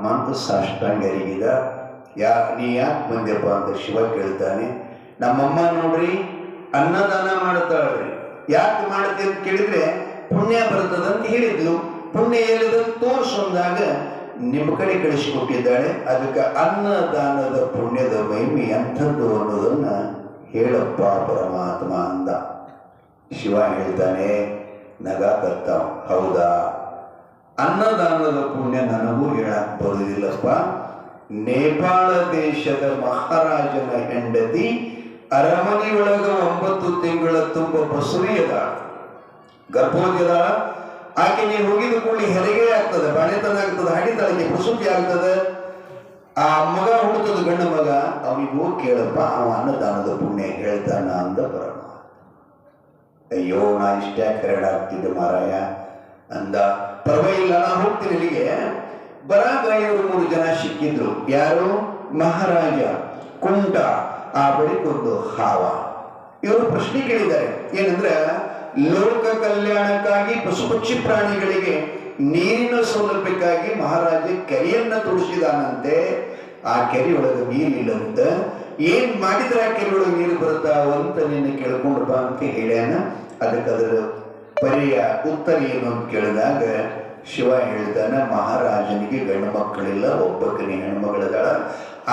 ಪರಮಾತ್ಮ ಅಂತ ಸಾಷ್ಟಾಂಗರಿಗಿದ ಯಾ ನೀ ಯಾಕೆ ಬಂದ್ಯಪ್ಪ ಅಂತ ಶಿವ ಕೇಳ್ತಾನೆ, ನಮ್ಮಮ್ಮ ನೋಡ್ರಿ, ಅನ್ನದಾನ ಮಾಡ್ತಾಳ್ರಿ ಯಾಕೆ ಮಾಡ್ತೀವಿ ಅಂತ ಕೇಳಿದ್ರೆ, ಪುಣ್ಯ ಬರ್ತದಂತ ಹೇಳಿದ್ಲು. ಪುಣ್ಯ ಹೇಳಿದಂತ ತೋರ್ಸೊಂದಾಗ ನಿಮ್ಮ ಕಡೆ ಕಳಿಸಿಕೊಟ್ಟಿದ್ದಾಳೆ. ಅದಕ್ಕೆ ಅನ್ನದಾನದ ಪುಣ್ಯದ ಮಹಿಮೆ ಎಂಥದ್ದು ಅನ್ನೋದನ್ನ ಹೇಳಪ್ಪ ಪರಮಾತ್ಮ ಅಂದ. ಶಿವ ಹೇಳ್ತಾನೆ, ನಗಾಕರ್ತಾವ. ಹೌದಾ? ಅನ್ನದಾನದ ಪುಣ್ಯ ನನಗೂ ಹೇಳಕ್ ಬರುವುದಿಲ್ಲಪ್ಪ. ನೇಪಾಳ ದೇಶದ ಮಹಾರಾಜನ ಹೆಂಡತಿ ಅರಮನೆಯೊಳಗ ಒಂಬತ್ತು ತಿಂಗಳ ತುಂಬ ಬಸುರಿಯದ ಗರ್ಭವತಿಯದ ಆಕೆ ನೀವು ಹೋಗಿದ ಕೂಡಲೇ ಹೆರಿಗೆ ಆಗ್ತದೆ, ಬಾಣೆತನ ಆಗ್ತದೆ ಹಡಿತಳಕ್ಕೆ ಪ್ರಸೂತಿ ಆಗ್ತದೆ. ಆ ಮಗ ಹುಡುತದ ಗಂಡ ಮಗ ಅವನಿಗೂ ಕೇಳಪ್ಪ, ಅವ ಅನ್ನದಾನದ ಪುಣ್ಯ ಹೇಳ್ತಾನ ಅಂದ ಬರೋಣ ಅಯ್ಯೋ, ನಾ ಇಷ್ಟ ಕರಡಾಗ್ತಿದ್ದೆ ಮಾರಾಯ, ಅಂದ. ಪರವಾಗಿಲ್ಲ ನಾನು ಹೋಗ್ತೀನಿ ಇಲ್ಲಿಗೆ. ಬರಾಗ ಮೂರು ಜನ ಸಿಕ್ಕಿದ್ರು. ಯಾರು? ಮಹಾರಾಜ ಕುಂಟ, ಆ ಬಳಿಕೊಂದು ಹಾವ. ಇವರು ಪ್ರಶ್ನೆ ಕೇಳಿದ್ದಾರೆ. ಏನಂದ್ರೆ, ಲೋಕ ಕಲ್ಯಾಣಕ್ಕಾಗಿ ಪಶು ಪಕ್ಷಿ ಪ್ರಾಣಿಗಳಿಗೆ ನೀರಿನ ಸೌಲಭ್ಯಕ್ಕಾಗಿ ಮಹಾರಾಜ ಕೆರೆಯನ್ನ ತೋರಿಸಿದಾನಂತೆ. ಆ ಕೆರೆಯೊಳಗೆ ನೀರಿಲ್ಲಂತ ಏನ್ ಮಾಡಿದ್ರೆ ಆ ಕೆರೆಯೊಳಗೆ ನೀರು ಬರುತ್ತಾವಂತ ಅಂತ ನಿನ್ನೆ ಕೇಳ್ಕೊಂಡು ಬಾ ಅಂತ ಹೇಳ್ಯಾನ. ಅದಕ್ಕೆ ಅದರ ಪರಿಯ ಉತ್ತರ ಏನು ಅಂತ ಕೇಳಿದಾಗ ಶಿವ ಹೇಳ್ತಾನೆ, ಮಹಾರಾಜನಿಗೆ ಗಂಡು ಮಕ್ಕಳಿಲ್ಲ ಒಬ್ಬಕ್ಕನೇ ಹೆಣ್ಮಗಳದಾಳ.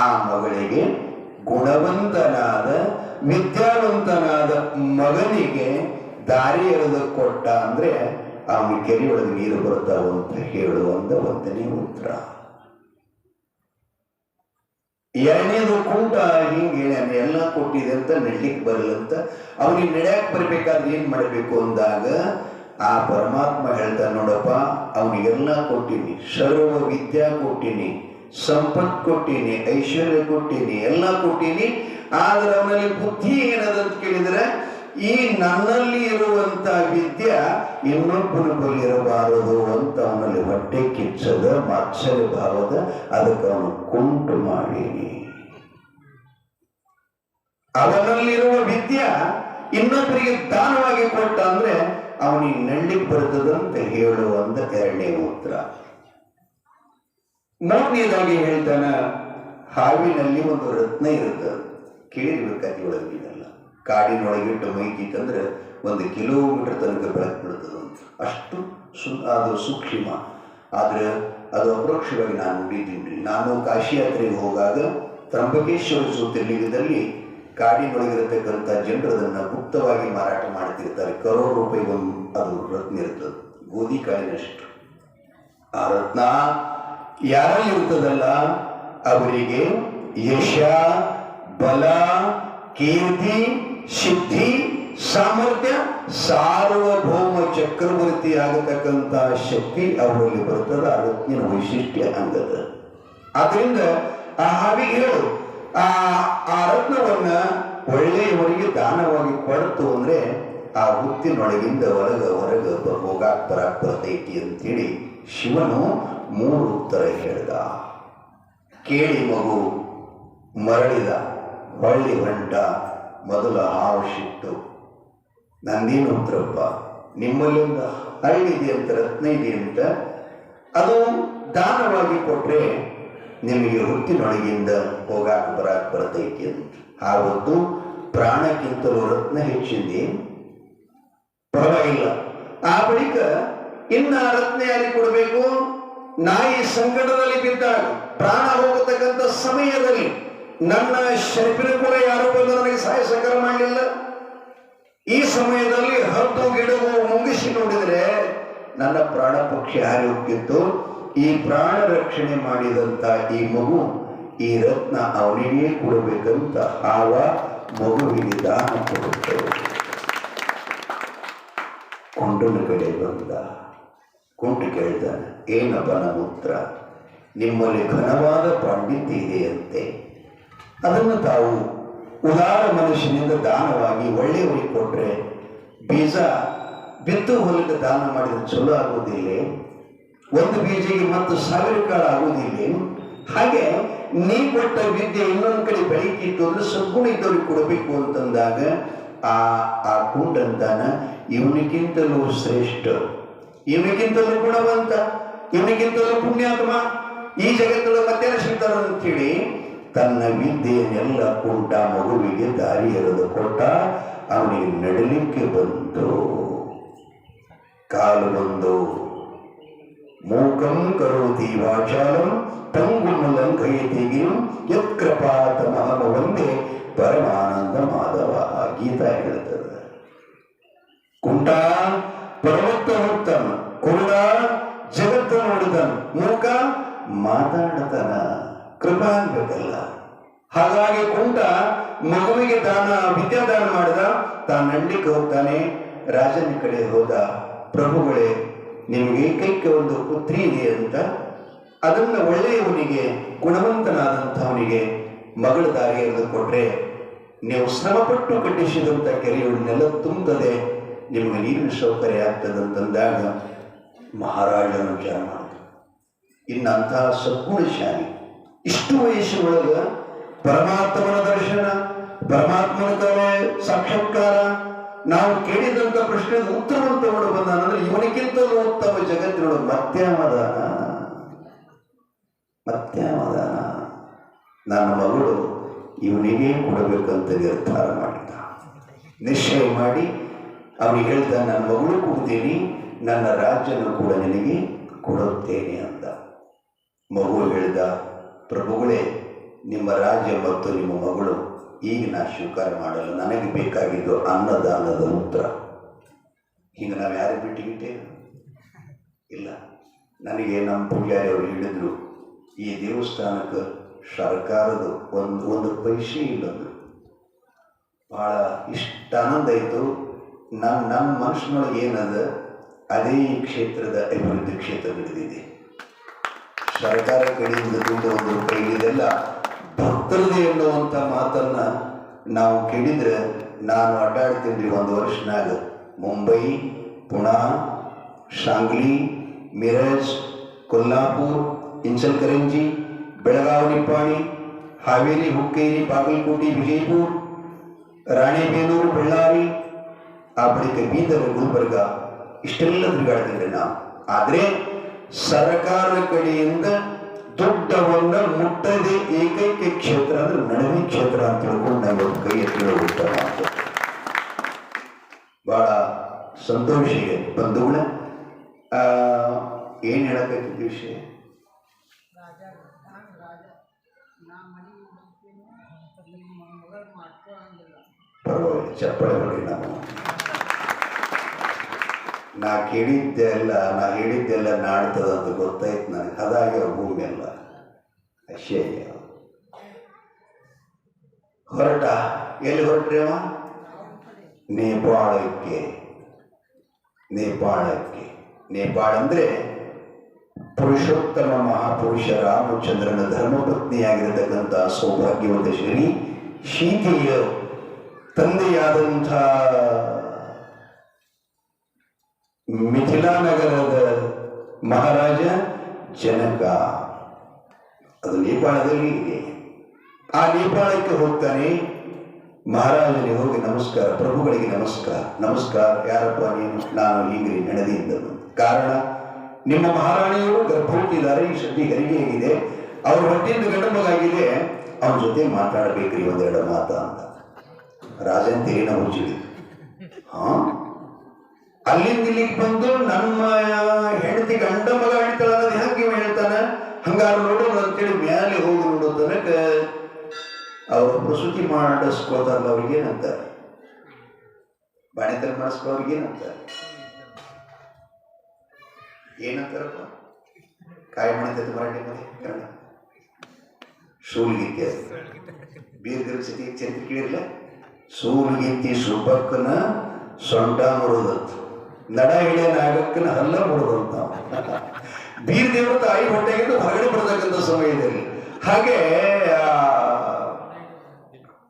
ಆ ಮಗಳಿಗೆ ಗುಣವಂತನಾದ, ವಿದ್ಯಾವಂತನಾದ ಮಗನಿಗೆ ದಾರಿ ಎಳೆದು ಕೊಟ್ಟ ಅಂದ್ರೆ ಅವನ ಕೆರೆಯೊಳಗೆ ನೀರು ಬರ್ತಾವಂತ ಹೇಳುವಂತ ಒಂದನೇ ಉತ್ತರ. ಎರಡನೇದು ಕೂಟ ಹಿಂಗೆ ಎಲ್ಲ ಕೊಟ್ಟಿದೆ ಅಂತ ನಡ್ಲಿಕ್ಕೆ ಬರಲ್ಲಂತ ಅವನಿಗೆ ನಡೆಯಕ್ಕೆ ಬರ್ಬೇಕಾದ್ರೆ ಏನ್ ಮಾಡಬೇಕು ಅಂದಾಗ, ಆ ಪರಮಾತ್ಮ ಹೇಳ್ತಾನೆ ನೋಡಪ್ಪ, ಅವನಿಗೆಲ್ಲ ಕೊಟ್ಟಿನಿ ಸರ್ವ ವಿದ್ಯಾ ಕೊಟ್ಟಿನಿ, ಸಂಪತ್ ಕೊಟ್ಟಿನಿ, ಐಶ್ವರ್ಯ ಕೊಟ್ಟಿನಿ, ಎಲ್ಲ ಕೊಟ್ಟಿನಿ. ಆದ್ರೆ ಅವನಲ್ಲಿ ಬುದ್ಧಿ ಏನದಂತ ಕೇಳಿದ್ರೆ ಈ ನನ್ನಲ್ಲಿ ಇರುವಂತ ವಿದ್ಯ ಇನ್ನೊಬ್ಬನ ಬಳಿ ಇರಬಾರದು ಅಂತ ಅವನಲ್ಲಿ ಹೊಟ್ಟೆ ಕಿಚ್ಚದ ಮಾತ್ಸರ್ಯ ಭಾವದ, ಅದಕ್ಕೆ ಅವನು ಕುಂಟು ಮಾಡೀನಿ. ಅವನಲ್ಲಿರುವ ವಿದ್ಯ ಇನ್ನೊಬ್ಬರಿಗೆ ದಾನವಾಗಿ ಕೊಟ್ಟ ಅಂದ್ರೆ ಅವನಿಗೆ ನಳ್ಳಿಗೆ ಬರ್ತದಂತ ಹೇಳುವಂತ ಎರಡನೇ ಉತ್ತರ. ಮೂರನೇದಾಗಿ ಹೇಳ್ತಾನ, ಹಾವಿನಲ್ಲಿ ಒಂದು ರತ್ನ ಇರುತ್ತೆ ಕೇಳಿರ್ಬೇಕಾಗಿ ಒಳಗಿನಲ್ಲ ಕಾಡಿನೊಳಗಿಟ್ಟು ಮೈಗಿತ್ತಂದ್ರೆ ಒಂದು ಕಿಲೋಮೀಟರ್ ತನಕ ಬೆಳಕು ಬಿಡ್ತದೆ ಅಷ್ಟು ಸು ಅದು ಸೂಕ್ಷ್ಮ. ಆದರೆ ಅದು ಅಪರೋಕ್ಷವಾಗಿ ನಾನು ನೋಡಿದ್ದೀನಿ. ನಾನು ಕಾಶಿ ಯಾತ್ರೆಗೆ ಹೋಗಾಗ ತ್ರಂಬಕೇಶ್ವರ ಜ್ಯೋತಿರ್ಲಿಂಗದಲ್ಲಿ ಕಾಡಿನೊಳಗಿರತಕ್ಕಂಥ ಜನರು ಅದನ್ನು ಗುಪ್ತವಾಗಿ ಮಾರಾಟ ಮಾಡ್ತಿರ್ತಾರೆ. ಕರೋಡ್ ರೂಪಾಯಿ ಒಂದು ಅದು ರತ್ನ ಇರ್ತದೆ. ಗೋಧಿ ಕಾಳಿನಷ್ಟು ಆ ರತ್ನ ಯಾರಲ್ಲಿ ಇರ್ತದಲ್ಲ? ಅವರಿಗೆ ಯಶ, ಬಲ, ಕೀರ್ತಿ ಸಿದ್ಧಿ, ಸಾಮರ್ಥ್ಯ ಸಾರ್ವಭೌಮ ಚಕ್ರವರ್ತಿ ಆಗತಕ್ಕಂತ ಶಕ್ತಿ ಅವರಲ್ಲಿ ಬರ್ತದೆ ಆ ರತ್ನಿನ ವೈಶಿಷ್ಟ್ಯ ಅಂದದ ಆದ್ರಿಂದ ಆ ಹಾವಿಗೆ ಹೇಳು ಆ ಆ ರತ್ನವನ್ನ ಒಳ್ಳೆಯವರಿಗೆ ದಾನವಾಗಿ ಕೊಡ್ತು ಅಂದ್ರೆ ಆ ಹುತ್ತಿನೊಳಗಿಂದ ಒಳಗ ಹೊರಗ ಹೋಗಾಕ್ತರ ಬರ್ತೈತಿ ಅಂತೇಳಿ ಶಿವನು ಮೂರು ಉತ್ತರ ಹೇಳಿದ. ಕೇಳಿ ಮಗು, ಮರಳಿದ, ಹೊಳ್ಳಿ ಹೊಂಟ ಮೊದಲ ಹಾವು ಸಿಟ್ಟು ನಂದೇನು ಉತ್ತರಪ್ಪ ನಿಮ್ಮಲ್ಲಿ ಒಂದು ಹಳ್ಳಿದೆ ಅಂತ ರತ್ನ ಇದೆ ಅಂತ ಅದು ದಾನವಾಗಿ ಕೊಟ್ರೆ ನಿಮಗೆ ಹುಟ್ಟಿನೊಳಗಿಂದ ಹೋಗಾಕ ಬರಾಕ್ ಬರ್ತೈತಿ ಅಂತ. ಆವತ್ತು ಪ್ರಾಣಕ್ಕಿಂತಲೂ ರತ್ನ ಹೆಚ್ಚಿದೆ. ಪರವಾಗಿಲ್ಲ. ಆ ಬಳಿಕ ಇನ್ನ ರತ್ನ ಯಾರಿಗೆ ಕೊಡಬೇಕು? ನಾಯಿ ಸಂಕಟದಲ್ಲಿ ಬಿದ್ದಾಗ, ಪ್ರಾಣ ಹೋಗತಕ್ಕಂಥ ಸಮಯದಲ್ಲಿ ನನ್ನ ಶರ್ಪಿನ ಕೂಡ ಯಾರು ಬಂದು ನನಗೆ ಸಹಾಯ ಸಹಕಾರ ಮಾಡಲಿಲ್ಲ. ಈ ಸಮಯದಲ್ಲಿ ಹದ್ದು ಗಿಡವು ಮುಗಿಸಿ ನೋಡಿದರೆ ನನ್ನ ಪ್ರಾಣ ಪಕ್ಷಿ ಹಾರಿ ಈ ಪ್ರಾಣ ರಕ್ಷಣೆ ಮಾಡಿದಂತ ಈ ಮಗು ಈ ರತ್ನ ಅವನಿಗೆ ಕೊಡಬೇಕಂತ ಆವ ಮಗುವಿಗೆ ದಾನ ಕೊಡುತ್ತೆ. ಕೊಂಡನ ಕಡೆ ಬಂದ. ಕುಂಟು ಕೇಳ್ತಾನೆ ಏನಪ್ಪ ನಮ್ಮ ಉತ್ತರ ನಿಮ್ಮಲ್ಲಿ ಘನವಾದ ಪಾಂಡಿತ್ಯ ಇದೆಯಂತೆ. ಅದನ್ನು ತಾವು ಉದಾರ ಮನುಷ್ಯನಿಂದ ದಾನವಾಗಿ ಒಳ್ಳೆಯವರಿಗೆ ಕೊಟ್ರೆ ಬೀಜ ಬಿತ್ತು ಹೊಲಕ್ಕೆ ದಾನ ಮಾಡಿದ್ರೆ ಚಲೋ ಆಗುವುದಿಲ್ಲ. ಒಂದು ಬೀಜಿಗೆ ಮತ್ತು ಸಾವಿರ ಕಾಲ ಆಗುವುದಿಲ್ಲ. ಹಾಗೆ ನೀ ಕೊಟ್ಟ ವಿದ್ಯೆ ಇನ್ನೊಂದು ಕಡೆ ಬೆಳಕಿತ್ತು ಅಂದ್ರೆ ಸದ್ಗುಣ ಇದ್ದವ್ರಿಗೆ ಕೊಡಬೇಕು ಅಂತಂದಾಗ ಆ ಆ ಕುಂಡಂತಾನ ಇವನಿಗಿಂತಲೂ ಶ್ರೇಷ್ಠ. ಇವನಿಗಿಂತಲೂ ಗುಣವಂತ. ಇವನಿಗಿಂತಲೂ ಪುಣ್ಯಾತ್ಮ. ಈ ಜಗತ್ತೊಳಗೆ ಮತ್ತೇನ ಸಿಗ್ತಾರ ಅಂತೇಳಿ ತನ್ನ ವಿದ್ಯೆಯನ್ನೆಲ್ಲ ಕೊಟ್ಟ ಮಗುವಿಗೆ ದಾರಿ ಎರೆದು ಕೊಟ್ಟ ಅವನಿಗೆ ನಡಲಿಕ್ಕೆ ಬಂತು. ಕಾಲು ಬಂದು, ಮೂಕಂ ಕರೋತಿ ವಾಚಾಲಂ, ತಂಗುಮಲಂ ಕೈತಿಗಿಂ ಯತ್ಕೃಪಾತ ಮಹಮ ಪರಮಾನಂದ ಮಾಧವ ಗೀತಾ ಹೇಳ್ತದೆ. ಕುಂಟ ಪರ್ವತ ಹೋಗ್ತಾನ, ಕುರುಡ ಜಗತ್ತ ನೋಡಿದನು, ಮೂಕ ಮಾತಾಡತನ. ಕೃಪಾ ಅನ್ಬೇಕಲ್ಲ ಹಾಗಾಗಿ ಕುಂಟ ಮಗುವಿಗೆ ದಾನ ವಿದ್ಯಾದಾನ ಮಾಡಿದ ತಾನು ನಡ್ಲಿಕ್ಕೆ ಹೋಗ್ತಾನೆ, ರಾಜನ ಕಡೆ ಹೋದ, ಪ್ರಭುಗಳೇ, ನಿಮಗೆ ಏಕೈಕ ಒಂದು ಪುತ್ರಿ ಇದೆ ಅಂತ. ಅದನ್ನ ಒಳ್ಳೆಯವನಿಗೆ, ಗುಣವಂತನಾದಂಥವನಿಗೆ ಮಗಳ ದಾರಿಯನ್ನು ಕೊಟ್ರೆ, ನೀವು ಶ್ರಮಪಟ್ಟು ಕಟ್ಟಿಸಿದಂಥ ಕೆರೆಯೊಳನ್ನೆಲ್ಲ ತುಂಬದೆ ನಿಮಗೆ ನೀರಿನ ಸೌಕರ್ಯ ಆಗ್ತದೆ ಅಂತಂದಾಗ ಮಹಾರಾಜನ ವಿಚಾರ ಮಾಡಿದ. ಇನ್ನಂತಹ ಸದ್ಗುಣಶಾಲಿ ಇಷ್ಟು ವಯಸ್ಸಿನೊಳಗ ಪರಮಾತ್ಮನ ದರ್ಶನ, ಪರಮಾತ್ಮನ ಸಾಕ್ಷಾತ್ಕಾರ, ನಾವು ಕೇಳಿದಂತ ಪ್ರಶ್ನೆ ಉತ್ತರವನ್ನು ತಗೊಂಡು ಬಂದಾನಂದ್ರೆ ಇವನಿಗಿಂತಲೂ ಉತ್ತಮ ಜಗತ್ತಿನೊಳಗೆ ಮತ್ಯಾಮದಾನ? ಮತ್ಯಾಮದಾನ? ನನ್ನ ಮಗಳು ಇವನಿಗೆ ಕೊಡಬೇಕಂತ ನಿರ್ಧಾರ ಮಾಡಿದ. ನಿಶ್ಚಯ ಮಾಡಿ ಅವನಿಗೆ ಹೇಳ್ದ, ನನ್ನ ಮಗಳು ಕೊಡ್ತೀನಿ, ನನ್ನ ರಾಜ್ಯನೂ ಕೂಡ ನಿನಗೆ ಕೊಡುತ್ತೇನೆ ಅಂತ ಮಗು ಹೇಳ್ದ ಪ್ರಭುಗಳೇ, ನಿಮ್ಮ ರಾಜ್ಯ ಮತ್ತು ನಿಮ್ಮ ಮಗಳು ಈಗ ನಾ ಸ್ವೀಕಾರ ಮಾಡಲು ನನಗೆ ಬೇಕಾಗಿದ್ದು ಅನ್ನದಾನದ ಉತ್ತರ. ಹಿಂಗೆ ನಾವು ಯಾರು ಬಿಟ್ಟಿಗಿಟ್ಟೇವೆ ಇಲ್ಲ. ನನಗೆ ನಮ್ಮ ಪೂಜಾರಿ ಅವರು ಹೇಳಿದರು, ಈ ದೇವಸ್ಥಾನಕ್ಕೆ ಸರ್ಕಾರದ ಒಂದು ಒಂದು ಪೈಸೆ ಇಲ್ಲದ್ರು. ಭಾಳ ಇಷ್ಟ ಆನಂದ ಆಯಿತು. ನಮ್ಮ ನಮ್ಮ ಮನಸ್ಸಿನೊಳಗೆ ಏನದ? ಅದೇ ಕ್ಷೇತ್ರದ ಅಭಿವೃದ್ಧಿ ಕ್ಷೇತ್ರ ನಡೆದಿದೆ. ಸರ್ಕಾರ ಕಡೆಯಿಂದ ದುಡ್ಡು ಒಂದು ರೂಪಾಯಿ ಇದೆಲ್ಲ ಭಕ್ತರದೇ ಎನ್ನುವಂಥ ಮಾತನ್ನ ನಾವು ಕೇಳಿದ್ರೆ ನಾನು ಅಡ್ಡಾಡ್ತೀನಿ ಒಂದು ವರ್ಷನಾಗ. ಮುಂಬೈ, ಪುಣಾ, ಶಾಂಗ್ಲಿ, ಮಿರಜ್, ಕೊಲ್ಲಾಪುರ್ ಇಂಚಲ್ಕರಂಜಿ ಬೆಳಗಾವಿ, ನಿಪ್ಪಾಣಿ, ಹಾವೇರಿ, ಹುಕ್ಕೇರಿ, ಬಾಗಲಕೋಟೆ, ವಿಜಯಪುರ ರಾಣೆಬೇಲೂರು ಬಳ್ಳಾರಿ, ಆ ಬಳಿಕ ಬೀದರ್, ಗುಲ್ಬರ್ಗ, ಇಷ್ಟೆಲ್ಲ ತಿರುಗಾಡ್ತಿದ್ದೆ ನಾವು. ಆದ್ರೆ ಸರ್ಕಾರ ಕಡೆಯಿಂದ ದೊಡ್ಡವನ್ನ ಮುಟ್ಟದೆ ಏಕೈಕ ಕ್ಷೇತ್ರ ಅಂದ್ರೆ ನಡವಿ ಕ್ಷೇತ್ರ ಅಂತ ತಿಳ್ಕೊಂಡು ನಾವು ಇವತ್ತು ಕೈ ಎತ್ತಿ ಉತ್ತರ ಬಹಳ ಸಂತೋಷ ಇದೆ ಬಂಧುಗಳ ಆ, ಏನ್ ಹೇಳಕತ್ತಿದ್ದ ವಿಷಯ ರಾಜ ನಾನು ರಾಜ ನಾ ಮನೆಗೆ ಹೋಗ್ತೀನಿ ನಿಮ್ಮ ಮಗಳು ಮಾಡ್ಕೊಳ್ಳಂಗಿಲ್ಲ ಪರವಾಗಿಲ್ಲ ಚಪ್ಪಳೆ ಹೊಡಿ ನಾವು ನಾ ಕೇಳಿದ್ದೆಲ್ಲ ನಾ ಹೇಳಿದ್ದೆಲ್ಲ ನಾಡ್ತದ ಅಂತ ಗೊತ್ತಾಯ್ತು ನನಗೆ. ಅದಾಗ್ಯ ಭೂಮಿ ಅಲ್ಲ. ಅಶ್ಚರ್ಯ ಹೊರಟ. ಎಲ್ಲಿ ಹೊರಟ್ರಿ ಅವ ನೇಪಾಳಕ್ಕೆ. ನೇಪಾಳಕ್ಕೆ. ನೇಪಾಳ ಅಂದ್ರೆ ಪುರುಷೋತ್ತಮ ಮಹಾಪುರುಷ ರಾಮಚಂದ್ರನ ಧರ್ಮಪತ್ನಿಯಾಗಿರತಕ್ಕಂಥ ಸೌಭಾಗ್ಯವಂತ ಶ್ರೀ ಶೀತೆಯ ತಂದೆಯಾದಂಥ ಮಿಥಿಲಾ ನಗರದ ಮಹಾರಾಜ ಜನಕ. ಅದು ನೇಪಾಳದಲ್ಲಿ ಇದೆ. ಆ ನೇಪಾಳಕ್ಕೆ ಹೋಗ್ತಾನೆ. ಮಹಾರಾಜನಿಗೆ ಹೋಗಿ ನಮಸ್ಕಾರ, ಪ್ರಭುಗಳಿಗೆ ನಮಸ್ಕಾರ. ನಮಸ್ಕಾರ, ಯಾರಪ್ಪ ನೀನು? ನಾನು ಹೀಗ್ರಿ ನಡೆದಿದ್ದ ಕಾರಣ, ನಿಮ್ಮ ಮಹಾರಾಣಿಯವರು ಗರ್ಭವತಿ ಇದ್ದಾರೆ ಈ ಶಕ್ತಿ ಹೆರಿಗೆಯಾಗಿದೆ ಅವ್ರ ಹೊಟ್ಟೆಯಿಂದ ಗಂಡು ಮಗಾಗಿದೆ ಅವನ ಜೊತೆ ಮಾತಾಡಬೇಕ್ರಿ ಒಂದೆರಡು ಮಾತ ಅಂತ. ರಾಜನ್ ತೇನ ಮುಚ್ಚಿದೆ ಹಾ? ಅಲ್ಲಿಂದ ಇಲ್ಲಿಗೆ ಬಂದು ನಮ್ಮ ಹೆಂಡತಿ ಗಂಡ ಮಗ ಹೇಳ್ತಾಳ ಅನ್ನೋದು ಹೆಂಗೆ ಇವ ಹೇಳ್ತಾನ? ಹಂಗಾರ ನೋಡೋದು ಅಂತೇಳಿ ಮ್ಯಾಲೆ ಹೋಗಿ ನೋಡೋ ತನಕ ಅವರು ಪ್ರಸೂತಿ ಮಾಡಿಸ್ಕೋತಾರಲ್ಲ ಅವ್ರಿಗೆ ಏನಂತಾರೆ? ಬಾಣಿತನ ಮಾಡಿಸ್ಕೋ ಅವ್ರಿಗೆ ಏನಂತಾರೆ? ಏನಂತಾರಪ್ಪ? ಕಾಯಿ ಮಾಡ್ತೈತೆ ಮರಾಠಿ ಮನೆ ಕನ್ನಡ ಸೂಲ್ಗಿತ್ತಿ ಅದು. ಬೀರ್ಗರ ಸತಿ ಚಂದ್ರ ಕೇಳಿರ್ಲ? ಸೂಲ್ಗಿತ್ತಿ ಸುಬ್ಬಕ್ಕನ ಸೊಂಟ ಮುರಿದತ್ತು ನಡ ಹಿಡಿಯ ನಾಗಕ್ಕನ ಹಲ್ಲ ಬೀರ್ ದೇವರ ತಾಯಿ ಹೊಟ್ಟೆಗಿಂದ ಹೊರಗಡೆ ಬರ್ತಕ್ಕಂಥ ಸಮಯದಲ್ಲಿ. ಹಾಗೆ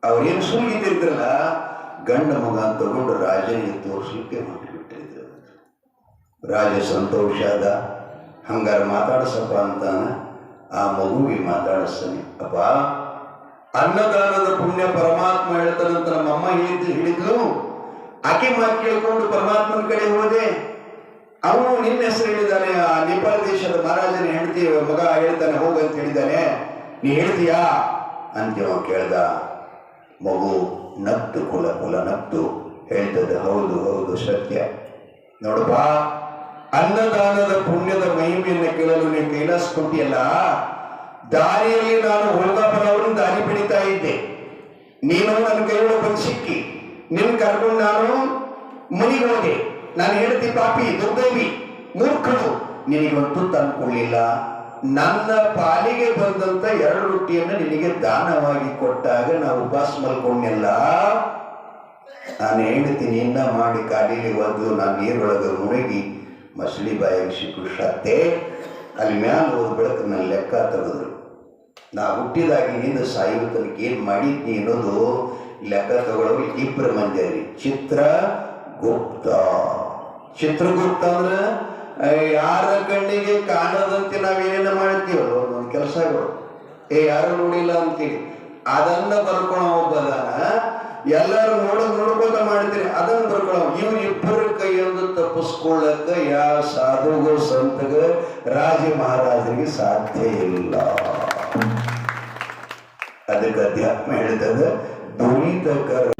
ಅವ್ರೇನು ಸೂಲ್ಗಿತ್ತಿರ್ತಾರಲ್ಲ ಗಂಡ ಮಗ ತಗೊಂಡು ರಾಜನಿಗೆ ತೋರಿಸ್ಲಿಕ್ಕೆ ಮಾಡಿಬಿಟ್ಟಿದ್ರು ರಾಜ ಸಂತೋಷ ಆದ. ಹಂಗಾರ ಮಾತಾಡ್ಸಪ್ಪ ಅಂತಾನ. ಆ ಮಗುವಿಗೆ ಮಾತಾಡಿಸ್ತಾನೆ. ಅಪ್ಪ, ಅನ್ನದಾನದ ಪುಣ್ಯ ಪರಮಾತ್ಮ ಹೇಳ್ತಾನಂತ ನಮ್ಮಮ್ಮ ಹೇಳಿದ್ಲು. ಆಕೆ ಮಾತು ಕೇಳ್ಕೊಂಡು ಪರಮಾತ್ಮನ ಕಡೆ ಹೋದೆ. ಅವನು ನಿನ್ನ ಹೆಸರು ಹೇಳಿದ್ದಾನೆ, ಆ ನೇಪಾಳ ದೇಶದ ಮಹಾರಾಜನ ಹೆಂಡತಿ ಮಗ ಹೇಳ್ತಾನೆ, ಹೋಗು ಅಂತ ಹೇಳಿದ್ದಾನೆ. ನೀ ಹೇಳ್ತೀಯಾ? ಅಂತ ಅವ ಕೇಳ್ದ, ಮಗು ನತ್ತು ಕುಲ ಕುಲ ನತ್ತು ಹೇಳ್ತದೆ, ಹೌದು ಹೌದು, ಸತ್ಯ. ನೋಡಪ್ಪ, ಅನ್ನದಾನದ ಪುಣ್ಯದ ಮಹಿಮೆಯನ್ನು ಕೇಳಲು ನೀವು ಕೈಲಾಸ ಕೊಟ್ಟಿಯಲ್ಲ. ದಾರಿಯಲ್ಲಿ ನಾನು ಹೋಗಬರವರನ್ನು ದಾರಿ ಬೆಳೀತಾ ಇದ್ದೆ. ನೀನು ನನ್ನ ಕೈಯೊಳಗೆ ಬಂದು ಸಿಕ್ಕಿ. ನಿನ್ ಕರ್ಕೊಂಡು ನಾನು ಮನೆಗೆ ನಾನು ಹೇಳ್ತಿ ಪಾಪಿ, ದುರ್ದೈವಿ ಮೂರ್ಖರು ನಿನಗೊಂದು ತಂದ್ಕೊಳ್ಳಿಲ್ಲ ನನ್ನ ಪಾಲಿಗೆ ಬಂದಂತ ಎರಡು ರೊಟ್ಟಿಯನ್ನು ನಿನಗೆ ದಾನವಾಗಿ ಕೊಟ್ಟಾಗ ನಾವು ಉಪವಾಸ ಮಲ್ಕೊಂಡಿಲ್ಲ ನಾನು ಹೇಳ್ತೀನಿ ಇನ್ನ ಮಾಡಿ ಕಾಲಿಲಿ ಒದ್ದು, ನಾನು ನೀರೊಳಗೆ ಮುಳುಗಿ ಮಸಳಿ ಬಾಯಿಗೆ ಸಿಕ್ಕು ಅಲ್ಲಿ ಮ್ಯಾಲ ಹೋದ ಬೆಳಕು ನನ್ನ ಲೆಕ್ಕ ತೆಗೆದ್ರು. ನಾ ಹುಟ್ಟಿದಾಗಿನಿಂದ ಸಾಯುವ ತನಕ ಏನು ಮಾಡಿದ್ನಿ ಅನ್ನೋದು ಲೆಕ್ಕ ತಗೊಳ್ಳೋರು ಇಬ್ಬರು ಮಂದಿ ರೀ ಚಿತ್ರ ಗುಪ್ತ ಚಿತ್ರಗುಪ್ತ ಅಂದ್ರೆ ಯಾರ ಕಣ್ಣಿಗೆ ಕಾಣದಂತೆ ನಾವೇನೇನು ಮಾಡ್ತೀವಲ್ಲ ಒಂದೊಂದು ಕೆಲಸಗಳು ಏ, ಯಾರು ನೋಡಿಲ್ಲ ಅಂತೀವಿ ಅದನ್ನ ಬರ್ಕೊಳ ಒಬ್ಬದಾನ ಎಲ್ಲರೂ ನೋಡೋದು ನೋಡ್ಕೊತ ಮಾಡ್ತೀರಿ ಅದನ್ನ ಬರ್ಕೊಳ ಇವ್ ಇಬ್ಬರ ಕೈಯೊಂದು ತಪ್ಪಿಸ್ಕೊಳ್ಳಕ್ಕ ಯಾವ ಸಾಧುಗೂ ಸಂತಗ ರಾಜ ಮಹಾರಾಜರಿಗೆ ಸಾಧ್ಯ ಇಲ್ಲ. ಅದಕ್ಕೆ ಅಧ್ಯಾತ್ಮ ಹೇಳ್ತದೆ ದುರಿತ ಕರ